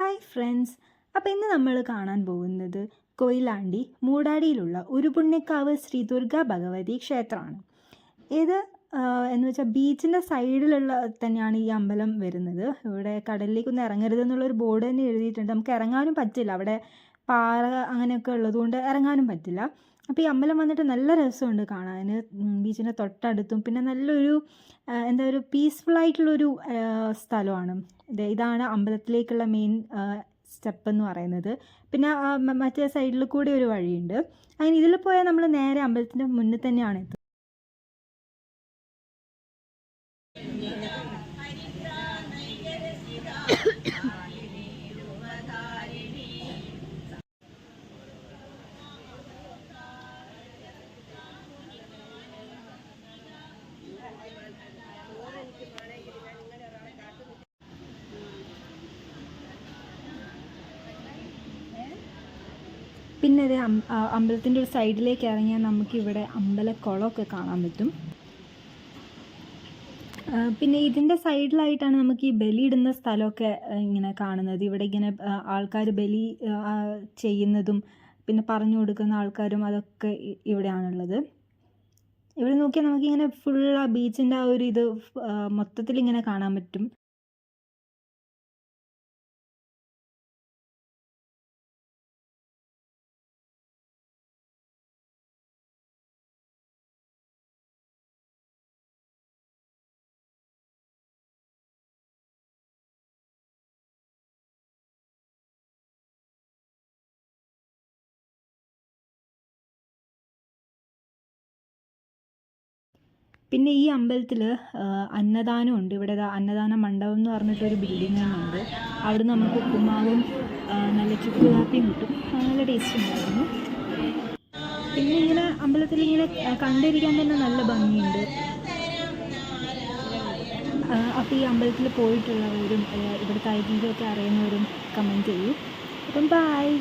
Hi friends. അപ്പോൾ ഇന്ന് നമ്മൾ കാണാൻ പോകുന്നത് കൊയിലാണ്ടി മൂടാടിയിലുള്ള ഉരുപുണ്യക്കാവ് ശ്രീ ദുർഗാ ഭഗവതി ക്ഷേത്രമാണ്. ഇത് എന്ന് വെച്ചാൽ ബീച്ചിന്റെ സൈഡിലുള്ള തന്നെയാണ് ഈ അമ്പലം വരുന്നത്. ഇവിടെ കടലിലേക്കൊന്നും ഇറങ്ങരുത് എന്നുള്ളൊരു ബോർഡ് തന്നെ എഴുതിയിട്ടുണ്ട്. നമുക്ക് ഇറങ്ങാനും പറ്റില്ല. അവിടെ പാറ അങ്ങനെയൊക്കെ ഉള്ളതുകൊണ്ട് ഇറങ്ങാനും പറ്റില്ല. അപ്പോൾ ഈ അമ്പലം വന്നിട്ട് നല്ല രസമുണ്ട് കാണാൻ. ബീച്ചിന്റെ തൊട്ടടുത്തും പിന്നെ നല്ലൊരു എന്താ ഒരു പീസ്ഫുൾ ആയിട്ടുള്ളൊരു സ്ഥലമാണ്. ഇത് ഇതാണ് അമ്പലത്തിലേക്കുള്ള മെയിൻ സ്റ്റെപ്പ് എന്ന് പറയുന്നത്. പിന്നെ മറ്റേ സൈഡിൽ കൂടി ഒരു വഴിയുണ്ട്. അങ്ങനെ ഇതിൽ പോയാൽ നമ്മൾ നേരെ അമ്പലത്തിന്റെ മുന്നിൽ തന്നെയാണ് എത്തുന്നത്. പിന്നെ ഇത് അമ്പലത്തിന്റെ ഒരു സൈഡിലേക്ക് ഇറങ്ങിയാൽ നമുക്കിവിടെ അമ്പലക്കുളമൊക്കെ കാണാൻ പറ്റും. പിന്നെ ഇതിന്റെ സൈഡിലായിട്ടാണ് നമുക്ക് ഈ ബലിയിടുന്ന സ്ഥലമൊക്കെ ഇങ്ങനെ കാണുന്നത്. ഇവിടെ ഇങ്ങനെ ആൾക്കാർ ബലി ചെയ്യുന്നതും പിന്നെ പറഞ്ഞു കൊടുക്കുന്ന ആൾക്കാരും അതൊക്കെ ഇവിടെയാണുള്ളത്. ഇവിടെ നോക്കിയാൽ നമുക്കിങ്ങനെ ഫുൾ ആ ബീച്ചിന്റെ ആ ഒരു ഇത് മൊത്തത്തിൽ ഇങ്ങനെ കാണാൻ പറ്റും. പിന്നെ ഈ അമ്പലത്തിൽ അന്നദാനം ഉണ്ട്. ഇവിടെ അന്നദാന മണ്ഡപം എന്ന് പറഞ്ഞിട്ടൊരു ബിൽഡിംഗ് തന്നെ ഉണ്ട്. അവിടെ നമുക്ക് ഉപ്പുമാവും നല്ല ചുക്ക് കാപ്പിയും കിട്ടും നല്ല ടേസ്റ്റ് ഉണ്ടായിരുന്നു. പിന്നെ ഇങ്ങനെ അമ്പലത്തിൽ ഇങ്ങനെ കണ്ടിരിക്കാൻ തന്നെ നല്ല ഭംഗിയുണ്ട്. അപ്പോൾ ഈ അമ്പലത്തിൽ പോയിട്ടുള്ളവരും ഇവിടുത്തെ ഐതിഹ്യമൊക്കെ അറിയുന്നവരും കമന്റ് ചെയ്യൂ. അപ്പം ബായ്